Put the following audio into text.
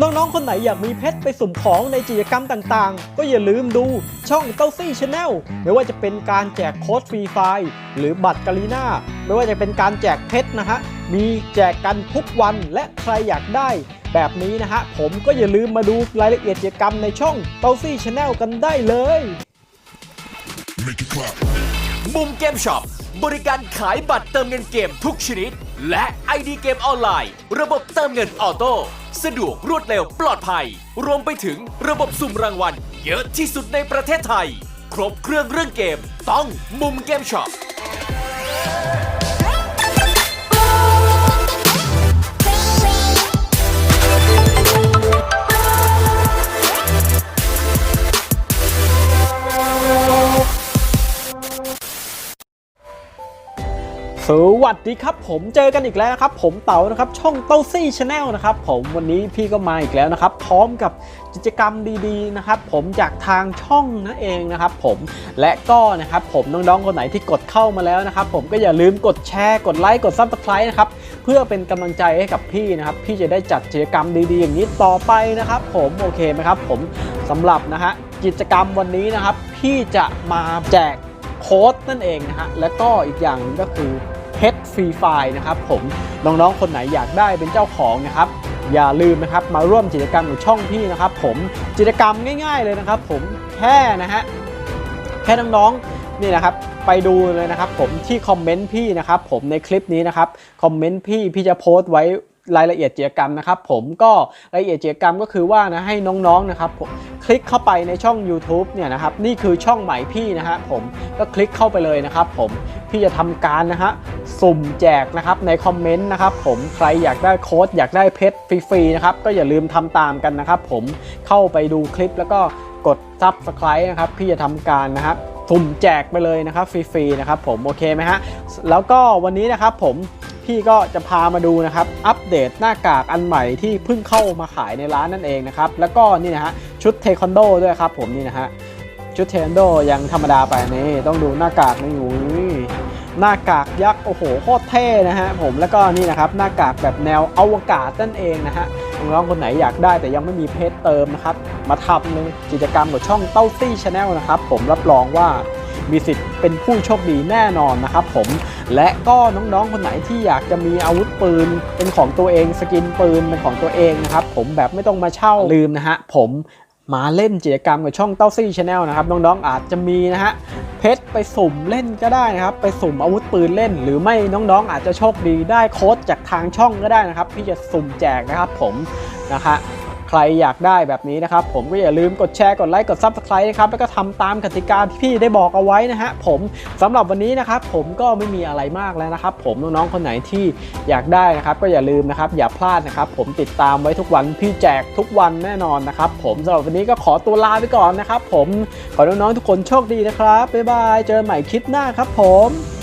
น้องๆ คนไหนอยากมีเพชรไปสุ่มของในกิจกรรมต่างๆ ก็อย่าลืมดูช่องเต้าซี่ชาแนลไม่ว่าจะเป็นการแจกโค้ดฟรีไฟล์หรือบัตรกาลีน่าไม่ว่าจะเป็นการแจกเพชรนะฮะ มีแจกกันทุกวันและใครอยากได้ แบบนี้นะฮะ ผมก็อย่าลืมมาดูรายละเอียดกิจกรรมในช่องเต้าซี่ชาแนลกันได้เลย Make it clap. มุมเกมช็อปบริการขายบัตรเติมเงินเกมทุกชนิด และ ID เกมออนไลน์ ระบบเติมเงินออโต้ สะดวกรวดเร็วปลอดภัย รวมไปถึงระบบสุ่มรางวัล เยอะที่สุดในประเทศไทย ครบเครื่องเรื่องเกม ต้องมุมเกมช็อป สวัสดีครับผมเจอกันอีกแล้วนะครับ ผมเต๋านะครับช่องเต้าซี่ชาแนลนะครับผมวันนี้พี่ก็มาอีกแล้วนะครับ พร้อมกับกิจกรรมดีๆนะครับ ผมจากทางช่องนั่นเองนะครับผมและก็นะครับผมน้องๆคนไหนที่กดเข้ามาแล้วนะครับ ผมก็อย่าลืมกดแชร์กดไลค์กดซับสไครต์นะครับเพื่อเป็นกำลังใจให้กับพี่นะครับ พี่จะได้จัดกิจกรรมดีๆ อย่างนี้ต่อไปนะครับ ผมโอเคไหมครับ ผมสำหรับนะฮะกิจกรรมวันนี้นะครับ พี่จะมาแจก โค้ดนั่นเองนะฮะแล้วก็อีกอย่างนึงก็คือเพชรฟรีไฟล์นะครับผมน้องๆคนไหนอยากได้เป็นเจ้าของนะครับอย่าลืมนะครับมาร่วมกิจกรรมกับช่องพี่นะครับผมกิจกรรมง่าย ๆเลยนะครับ ผมแค่นะฮะแค่น้องๆนี่นะครับไปดูเลยนะครับผมที่คอมเมนต์พี่นะครับผมในคลิปนี้นะครับคอมเมนต์พี่พี่จะโพสต์ไว้ รายละเอียดกิจกรรมนะครับผมก็รายละเอียดกิจกรรมก็คือว่านะให้น้องๆนะครับคลิกเข้าไปในช่อง YouTube เนี่ยนะครับนี่คือช่องใหม่พี่นะฮะผมก็คลิกเข้าไปเลยนะครับผมพี่จะทำการนะฮะสุ่มแจกนะครับในคอมเมนต์นะครับผมใครอยากได้โค้ดอยากได้เพชรฟรีๆนะครับก็อย่าลืมทำตามกันนะครับผมเข้าไปดูคลิปแล้วก็กด Subscribe นะครับพี่จะทำการนะครับสุ่มแจกไปเลยนะครับฟรีๆนะครับผมโอเคไหมฮะแล้วก็วันนี้นะครับผม พี่ก็จะพามาดูนะครับ อัปเดตหน้ากากอันใหม่ที่เพิ่งเข้ามาขายในร้านนั่นเองนะครับ แล้วก็นี่นะฮะชุดเทควันโดด้วยครับผมนี่นะฮะชุดเทควันโดยังธรรมดาไปนี่ต้องดูหน้ากากนี่อยู่หน้ากากยักษ์โอ้โหโคตรเท่นะฮะผมแล้วก็นี่นะครับหน้ากากแบบแนวอวกาศนั่นเองนะฮะน้องๆคนไหนอยากได้แต่ยังไม่มีเพจเติมนะครับ มาทำในกิจกรรมกับช่องเต้าซี่ชาแนลนะครับ ผมรับรองว่า มีสิทธิ์เป็นผู้โชคดีแน่นอนนะครับผมและก็น้องๆ คนไหนที่อยากจะมีอาวุธปืน เป็นของตัวเองสกินปืนเป็นของตัวเองนะครับผมแบบไม่ต้องมาเช่าลืมนะฮะผมมาเล่นกิจกรรมกับช่องเต้าซี่ชาแนลนะครับน้องๆอาจจะมีนะฮะเพชรไปสุ่มเล่นก็ได้นะครับ ไปสุ่มอาวุธปืนเล่น หรือไม่น้องๆอาจจะโชคดีได้โค้ดจากทางช่องก็ได้นะครับที่จะสุ่มแจกนะครับผมนะฮะ ใครอยากได้แบบนี้นะครับ ผมก็อย่าลืมกดแชร์กดไลค์กด Subscribe นะครับแล้วก็ทำตามกติกาที่พี่ได้บอกเอาไว้นะฮะผมสำหรับวันนี้นะครับผมก็ไม่มีอะไรมากแล้วนะครับผมน้องๆคนไหนที่อยากได้นะครับ ก็อย่าลืมนะครับอย่าพลาดนะครับ ผมติดตามไว้ทุกวันพี่แจกทุกวันแน่นอนนะครับ ผมสำหรับวันนี้ก็ขอตัวลาไปก่อนนะครับ ผมขอน้องๆทุกคนโชคดีนะครับบ๊ายบายเจอกันใหม่คลิปหน้าครับ ผม